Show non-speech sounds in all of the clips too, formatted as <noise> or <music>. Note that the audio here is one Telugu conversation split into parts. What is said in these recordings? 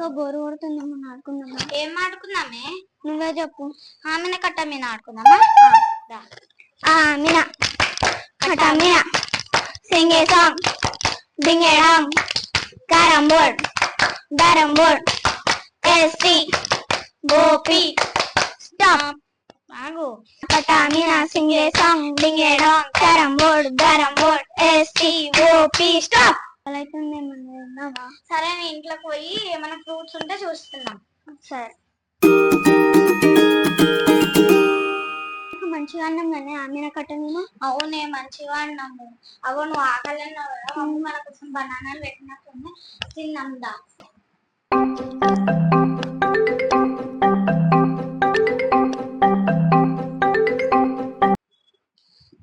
శనక బోరు కొడుతుంది మనం ఆడుకుందామా? ఏం ఆడుకుందామే? నువ్వే చెప్పు. ఆమెన కట్ట మీద ఆడుకుందామా? దా. ఆ Meena. కటా Meena. Sing a song ding a dong carrom board carrom board ST Gopi stop. ఆగు. కటా Meena sing song ding a dong carrom board carrom board ST Gopi stop. సరే నేను ఇంట్లోకి పోయి ఏమైనా ఫ్రూట్స్ ఉంటే చూస్తున్నాం సరే. మంచిగా అన్నం కానీ ఆమెన కట్టను అవునే మంచిగా అన్నాము అగో నువ్వు ఆకలి అన్నావు కదా మమ్మీ మన కోసం బనానాలు పెట్టినట్టుంది. తిన్నాం దా.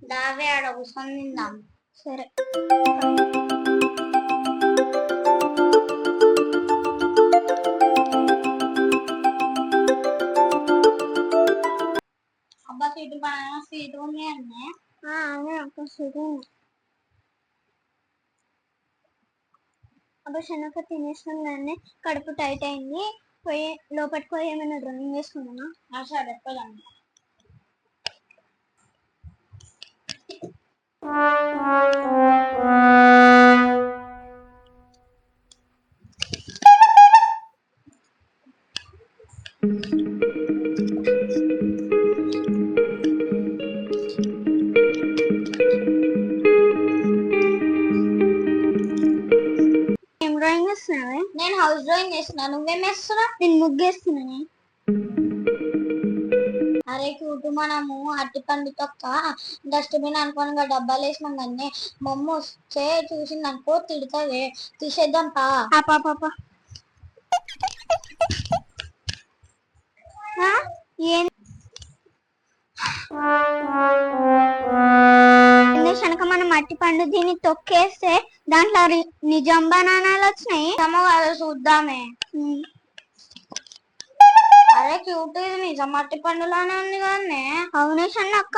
దావే ఆడ కూర్చొని తిందాం. సరే. ఆమె ఒక సుడు అప్పుడు శనగ తినేసినాం కానీ కడుపు టైట్ అయింది పోయి లోపలికి పోయి ఏమైనా డ్రాయింగ్ చేసుకున్నానా ఆ సరే పోదాం ఏం డ్రాయింగ్ వేస్తున్నావే నేను హౌస్ డ్రాయింగ్ చేస్తున్నా నువ్వేం వేస్తున్నావు నేను ముగ్గేస్తున్నానే. అరే క్యూటు మనము అట్టి పండు తొక్క డస్ట్బిన్ అనుకోని డబ్బాలు వేసినాం కానీ మమ్మ వస్తే చూసింది అనుకో తిడుతుంది తీసేద్దాం పా. పాప పాప ఏంది శనక మనం మట్టి పండు దీన్ని తొక్కేస్తే దాంట్లో నిజం బనానాలు వచ్చినాయి. ఏమో చూద్దామే. అరే క్యూట్ ఇది నిజం. అట్టి పండులానే ఉంది కానీ అవునే అక్క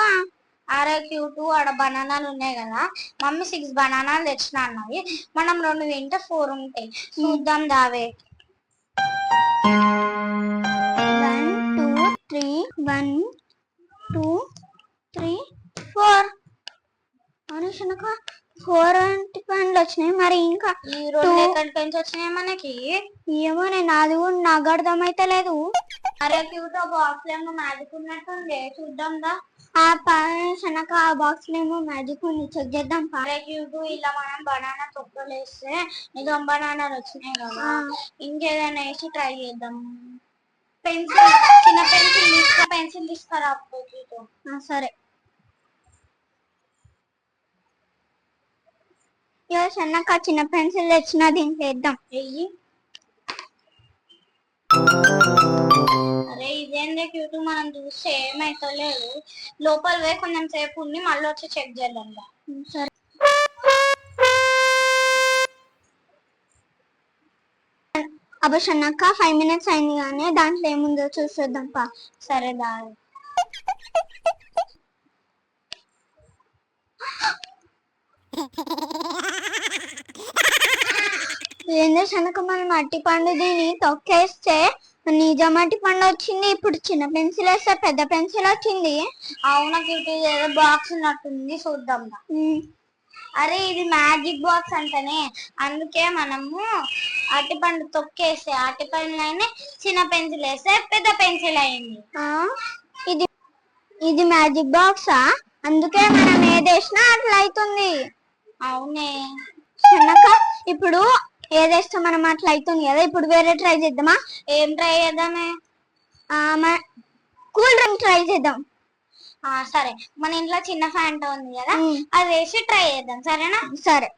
అరే క్యూట్ ఆడ బనానాలు ఉన్నాయి కదా. మమ్మీ సిక్స్ బనానాలు తెచ్చిన అన్నవి మనం రెండు తింటే ఫోర్ ఉంటాయి. చూద్దాం దావే. One two three one two three four అవును ఫోర్ అంటే పండ్లు వచ్చినాయి. మరి ఇంకా ఈ రెండు. ఎక్కడికి నుంచి వచ్చినాయి మనకి? ఏమో నేను అది కూడా నాకు అర్థమైతే లేదు. అరే క్యూట్ బాక్స్ ఏమో మ్యాజిక్ ఉన్నట్టుంది. చూద్దాం దా. ఆ ప- శనక ఆ బాక్స్ ఏమో మ్యాజిక్ ఉంది. చెక్ చేద్దాం. అరే క్యూట్ ఇలా మనం బనానా తొక్కలు వేస్తే నిజం బనానాలు వచ్చినాయి కదా. ఇంకేదైనా వేసి ట్రై చేద్దాం. పెన్సిల్ చిన్న పెన్సిల్ తీసుకురా పెన్సిల్ తీసుకురా సరే. ఇగో శనక చిన్న పెన్సిల్ తెచ్చిన దీంట్లో వేద్దాం వెయ్యి అరే ఇదేందే క్యూట్ మనం చూస్తే ఏమైతలేదు. లోపల పోయి కొంచెం సేపు ఉండి మళ్ళీ వచ్చి చెక్ చేద్దాం సరే. శనక్క ఫైవ్ మినిట్స్ అయింది కానీ దాంట్లో ఏముందో చూసేద్దాం పా. సరే దా. <laughs> ఏందో శనక మనం అట్టి పండు దీన్ని తొక్కేస్తే నిజం అట్టి పండు వచ్చింది. ఇప్పుడు చిన్న పెన్సిల్ వేస్తే పెద్ద పెన్సిల్ వచ్చింది. అవునా క్యూట్ ఏదో బాక్స్ ఉన్నట్టుంది చూద్దాం అరే ఇది మ్యాజిక్ బాక్స్ అంటనే. అందుకే మనము అరటిపండు తొక్కేస్తే అరటిపండు అయినా చిన్న పెన్సిల్ వేస్తే పెద్ద పెన్సిల్ అయింది. ఇది ఇది మ్యాజిక్ బాక్సా అందుకే మనం ఏదేసినా అట్లా అవుతుంది అవునే. శనక ఇప్పుడు ఏదేస్తే మనం అట్లా అవుతుంది కదా. ఇప్పుడు వేరే ట్రై చేద్దామా? ఏం ట్రై చేద్దామే? కూల్ డ్రింక్ ట్రై చేద్దాం. ఆ సరే. మన ఇంట్లో చిన్న ఫ్యాంటా ఉంది కదా అది వేసి ట్రై చేద్దాం. సరేనా? సరే.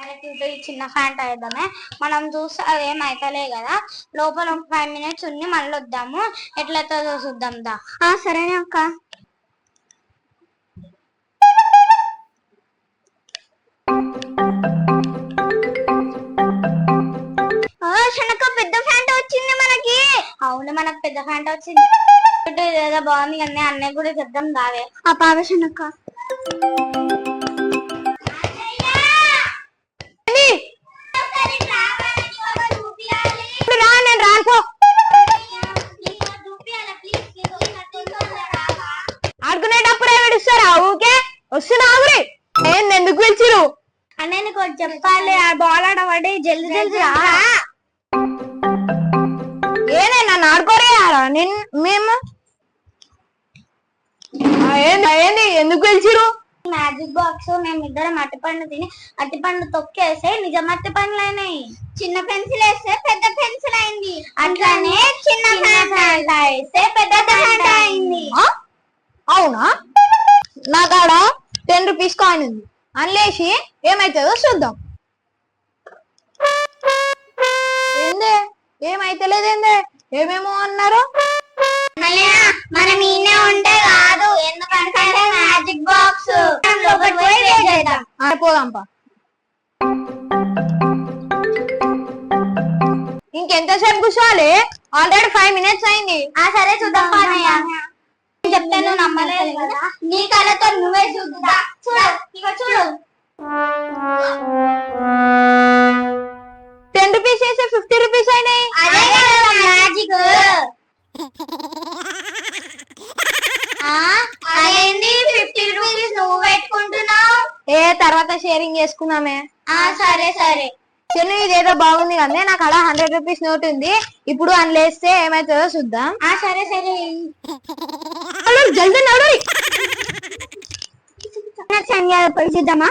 అరే చిన్న ఫ్యాంటా వేద్దామే మనం చూస్తే అది అవుతలే కదా. లోపల ఒక ఫైవ్ మినిట్స్ ఉండి మళ్ళీ వద్దాము ఎట్లా అవుతుందో చూద్దాం దా. సరేనే అక్క. వర్షణకు పెద్ద ఫ్యాంట వచ్చింది మనకి. అవును మనకు పెద్ద ఫ్యాంట వచ్చింది. బాగుంది కానీ అన్నయ్య కూడా చెప్దాం దావే ఆ పావశనక్క ఆడుకునేటప్పుడు ఏమిటి ఇస్తారా ఊకే వస్తున్నా ఆగురి. ఏంది ఎందుకు పిలిచిరు అన్నయ్య నీకు చెప్పాలి. ఆ బాల్ ఆడబడి జల్దీ జల్ది రా. నేను మేము ఏంది ఎందుకు పిలిచిరు మ్యాజిక్ బాక్స్ మేము ఇద్దరం అట్టి పండు తిని అట్టి పండు తొక్కేస్తే నిజం అట్టి పండ్లు అయినాయి చిన్న పెన్సిల్ వేస్తే పెద్ద పెన్సిల్ అయింది అట్లానే చిన్న వేస్తే పెద్ద ఫ్యాంట అయింది? అవునా? నా కాడ టెన్ రూపీస్ కాయిన్ ఉంది. అన్లేసి ఏమైతుందో చూద్దాం. ఏందే? ఏమైతలేదేందే? ఏమేమో అన్నారు? మనం ఈయనే ఉంటే కాదు. ఎందుకంటే మ్యాజిక్ బాక్స్ లోపలికి పోయి wait చేద్దాం ఆ, పోదాంపా ఇంకెంతసేపు కూర్చోవాలి? ఆల్రెడీ ఫైవ్ మినిట్స్ అయింది. ఆ సరే చూద్దాం పానయ్య చెప్తే నువ్వు నమ్మలేదు కదా? నీ కళ్ళతో నువ్వే చూద్దా? చూడు ఇక చూడు. టెన్ రూపీస్ వేస్తే ఫిఫ్టీ రూపీస్ అయినాయి. మ్యాజిక్ అదేంటి ఫిఫ్టీ రూపీస్ నువ్వు పెట్టుకుంటున్నావు ఏ తర్వాత షేరింగ్ చేసుకుందామే ఆ సరే సరే చెన్ను ఇదేదో బాగుంది కదా నాకు అలా హండ్రెడ్ రూపీస్ నోట్ ఉంది ఇప్పుడు అందులేస్తే ఏమైతుందో చూద్దాం ఆ సరే సరే జల్దీ నడు చూద్దామా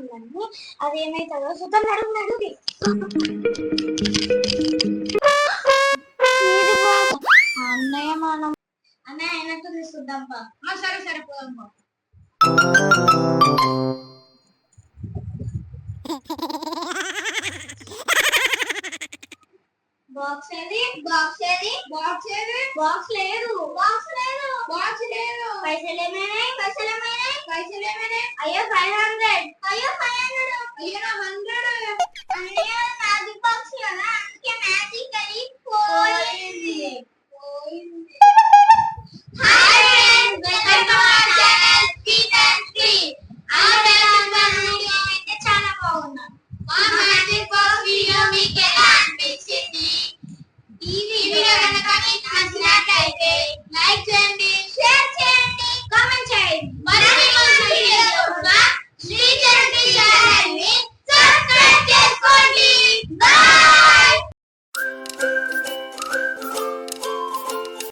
ఉందండి. అది ఏమైతుందో సుతం నడుము నడుగు అన్నయ్య మనం. అన్నయ్య అయినట్టుంది తీసుకుందాం సరే సరే పోదాం బాక్స్ ఏది? బాక్స్ ఏది? బాక్స్ ఏది? బాక్స్ లేదు. బాక్స్ లేదు. బాక్స్ లేదు. పైసలు ఏమైనాయి? పైసలు ఏమైనాయి? పైసలు ఏమైనాయి? అయ్యో ఫైవ్ హండ్రెడ్ అయ్యో ఫైవ్ హండ్రెడ్ అయ్యో హండ్రెడ్ అన్నయ్య మ్యాజిక్ బాక్స్ కదా అందుకే మ్యాజిక్ అయి పోయింది.